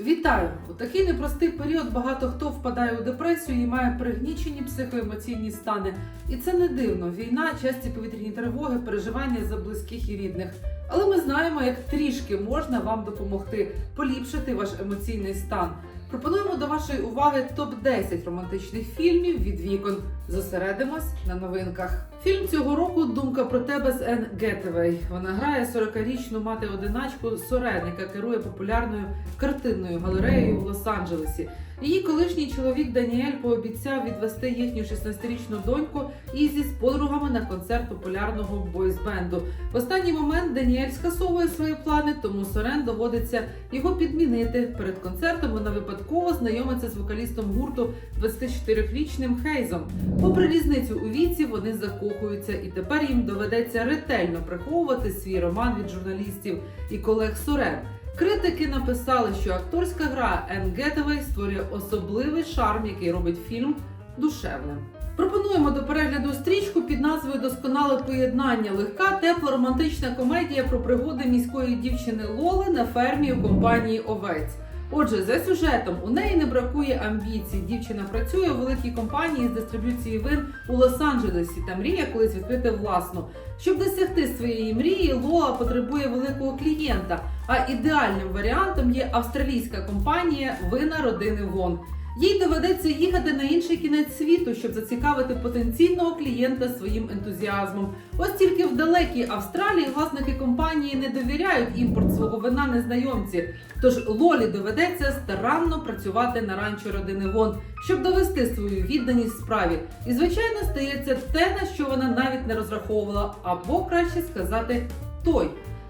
Вітаю! У такий непростий період багато хто впадає у депресію і має пригнічені психоемоційні стани. І це не дивно. Війна, часті повітряні тривоги, переживання за близьких і рідних. Але ми знаємо, як трішки можна вам допомогти поліпшити ваш емоційний стан. Пропонуємо до вашої уваги топ 10 романтичних фільмів від вікон. Зосередимось на новинках. Фільм цього року Думка про тебе з Енн Гетевей. Вона грає 40-річну мати одиначку Сорен, яка керує популярною картинною галереєю в Лос-Анджелесі. Її колишній чоловік Даніель пообіцяв відвести їхню 16-річну доньку Ізі з подругами на концерт популярного бойсбенду. В останній момент Даніель скасовує свої плани, тому Сорен доводиться його підмінити. Перед концертом вона випадково знайомиться з вокалістом гурту 24-річним Хейзом. Попри різницю у віці, вони закохуються, і тепер їм доведеться ретельно приховувати свій роман від журналістів і колег Сорен. Критики написали, що акторська гра Гетевей створює особливий шарм, який робить фільм душевним. Пропонуємо до перегляду стрічку під назвою Досконале поєднання. Легка, тепла, романтична комедія про пригоди міської дівчини Лоли на фермі у компанії Овець. Отже, за сюжетом у неї не бракує амбіцій. Дівчина працює у великій компанії з дистриб'юції вин у Лос-Анджелесі та мріє колись відкрити власну. Щоб досягти своєї мрії, Лола потребує великого клієнта. А ідеальним варіантом є австралійська компанія Вина родини Вон. Їй доведеться їхати на інший кінець світу, щоб зацікавити потенційного клієнта своїм ентузіазмом. Ось тільки в далекій Австралії власники компанії не довіряють імпорт свого вина незнайомці. Тож Лолі доведеться старанно працювати на ранчо родини Вон, щоб довести свою відданість справі. І звичайно стається те, на що вона навіть не розраховувала, або краще сказати, той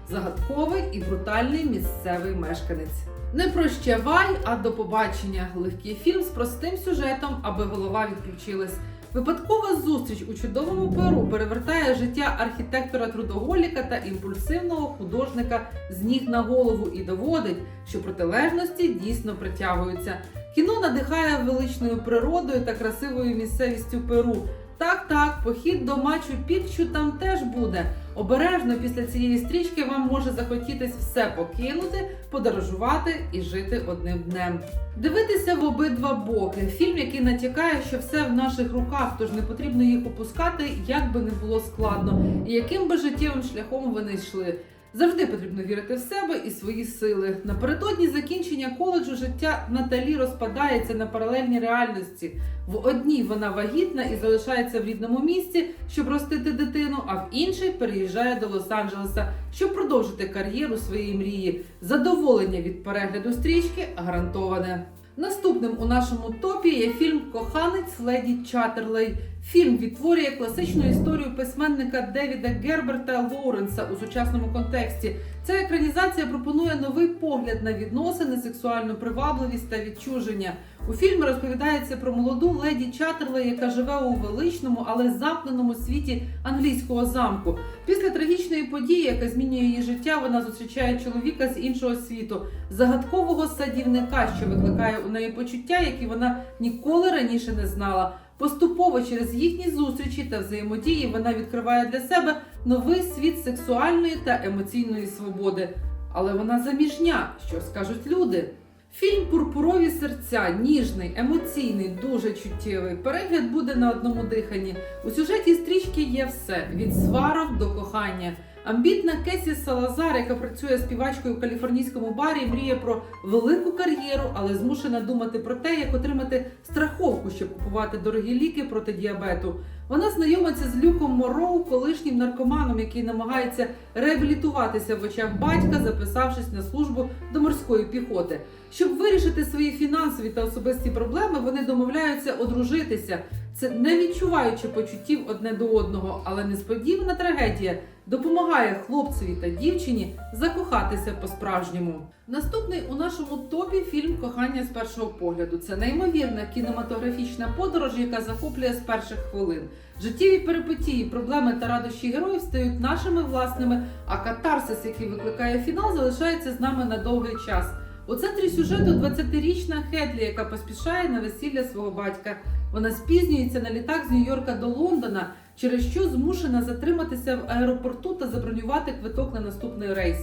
загадковий і брутальний місцевий мешканець. Не прощавай, а до побачення. Легкий фільм з простим сюжетом, аби голова відключилась. Випадкова зустріч у чудовому Перу перевертає життя архітектора трудоголіка та імпульсивного художника з ніг на голову і доводить, що протилежності дійсно притягуються. Кіно надихає величною природою та красивою місцевістю Перу. Так, так, похід до Мачу Пікчу там теж буде. Обережно після цієї стрічки вам може захотітись все покинути, подорожувати і жити одним днем. Дивитися в обидва боки. Фільм, який натякає, що все в наших руках, тож не потрібно їх опускати, як би не було складно, і яким би життєвим шляхом вони йшли. Завжди потрібно вірити в себе і свої сили. Напередодні закінчення коледжу життя Наталі розпадається на паралельні реальності. В одній вона вагітна і залишається в рідному місці, щоб ростити дитину, а в іншій переїжджає до Лос-Анджелеса, щоб продовжити кар'єру своєї мрії. Задоволення від перегляду стрічки гарантоване. Наступним у нашому топі є фільм Коханець Леді Чатерлей. Фільм відтворює класичну історію письменника Девіда Герберта Лоуренса у сучасному контексті. Ця екранізація пропонує новий погляд на відносини, сексуальну привабливість та відчуження. У фільмі розповідається про молоду леді Чатерлей, яка живе у величному, але замкненому світі англійського замку. Після трагічної події, яка змінює її життя, вона зустрічає чоловіка з іншого світу, загадкового садівника, що викликає у неї почуття, які вона ніколи раніше не знала. Поступово через їхні зустрічі та взаємодії вона відкриває для себе новий світ сексуальної та емоційної свободи. Але вона заміжня, що скажуть люди. Фільм Пурпурові серця ніжний, емоційний, дуже чуттєвий. Перегляд буде на одному диханні. У сюжеті стрічки є все: від сварок до кохання. Амбітна Кесі Салазар, яка працює співачкою в каліфорнійському барі, мріє про велику кар'єру, але змушена думати про те, як отримати страховку, щоб купувати дорогі ліки проти діабету. Вона знайомиться з Люком Мороу, колишнім наркоманом, який намагається реабілітуватися в очах батька, записавшись на службу до морської піхоти. Щоб вирішити свої фінансові та особисті проблеми, вони домовляються одружитися. Це не відчуваючи почуттів одне до одного, але несподівана трагедія допомагає хлопцеві та дівчині закохатися по-справжньому. Наступний у нашому топі фільм Кохання з першого погляду. Це неймовірна кінематографічна подорож, яка захоплює з перших хвилин. Життєві перипетії, проблеми та радощі героїв стають нашими власними, а катарсис, який викликає фінал, залишається з нами на довгий час. У центрі сюжету 20-річна Хедлі, яка поспішає на весілля свого батька. Вона спізнюється на літак з Нью-Йорка до Лондона, через що змушена затриматися в аеропорту та забронювати квиток на наступний рейс.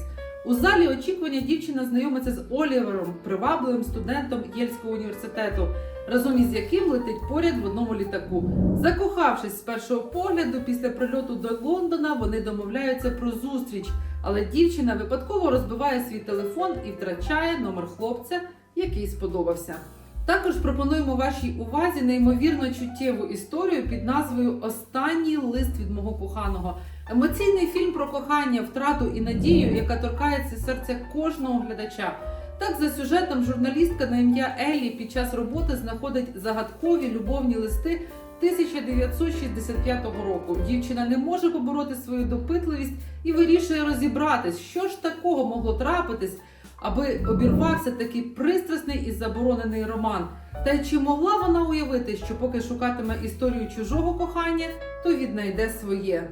У залі очікування дівчина знайомиться з Олівером, привабливим студентом Єльського університету, разом із яким летить поряд в одному літаку. Закохавшись з першого погляду, після прильоту до Лондона вони домовляються про зустріч, але дівчина випадково розбиває свій телефон і втрачає номер хлопця, який сподобався. Також пропонуємо вашій увазі неймовірно чуттєву історію під назвою Останній лист від мого коханого. Емоційний фільм про кохання, втрату і надію, яка торкається серця кожного глядача. Так, за сюжетом журналістка на ім'я Еллі під час роботи знаходить загадкові любовні листи 1965 року. Дівчина не може побороти свою допитливість і вирішує розібратись, що ж такого могло трапитись, аби обірвався такий пристрасний і заборонений роман. Та й чи могла вона уявити, що поки шукатиме історію чужого кохання, то віднайде своє.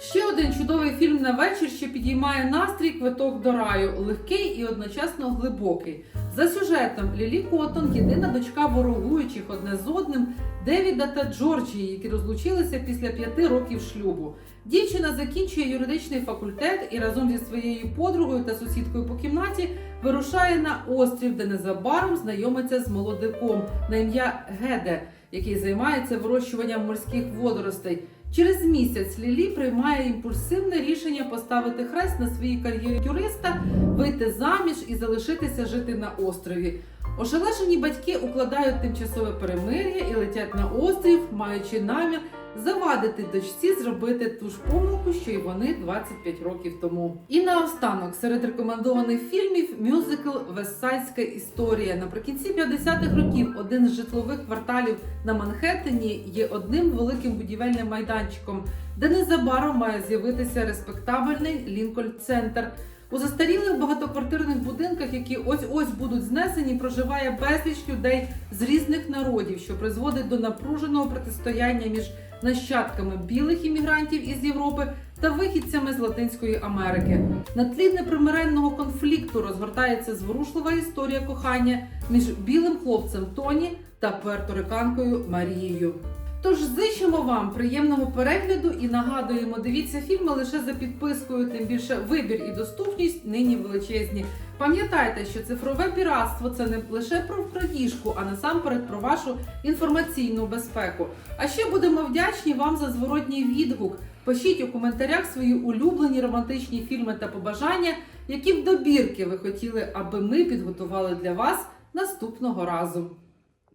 Ще один чудовий фільм на вечір, що підіймає настрій квиток до раю, легкий і одночасно глибокий. За сюжетом Лілі Коттон – єдина дочка ворогуючих одне з одним Девіда та Джорджії, які розлучилися після п'яти років шлюбу. Дівчина закінчує юридичний факультет і разом зі своєю подругою та сусідкою по кімнаті вирушає на острів, де незабаром знайомиться з молодиком на ім'я Геде, який займається вирощуванням морських водоростей. Через місяць Лілі приймає імпульсивне рішення поставити хрест на своїй кар'єрі юриста, вийти заміж і залишитися жити на острові. Ошелешені батьки укладають тимчасове перемир'я і летять на острів, маючи намір завадити дочці зробити ту ж помилку, що й вони 25 років тому. І наостанок, серед рекомендованих фільмів мюзикл Вестсайдська історія. Наприкінці 50-х років один з житлових кварталів на Манхеттені є одним великим будівельним майданчиком, де незабаром має з'явитися респектабельний Лінкольн Центр. У застарілих багатоквартирних будинках, які ось ось будуть знесені, проживає безліч людей з різних народів, що призводить до напруженого протистояння між нащадками білих іммігрантів із Європи та вихідцями з Латинської Америки. На тлі непримиренного конфлікту розгортається зворушлива історія кохання між білим хлопцем Тоні та перториканкою Марією. Тож зичимо вам приємного перегляду і нагадуємо, дивіться фільми лише за підпискою, тим більше вибір і доступність нині величезні. Пам'ятайте, що цифрове піратство це не лише про крадіжку, а насамперед про вашу інформаційну безпеку. А ще будемо вдячні вам за зворотній відгук. Пишіть у коментарях свої улюблені романтичні фільми та побажання, які б добірки ви хотіли, аби ми підготували для вас наступного разу.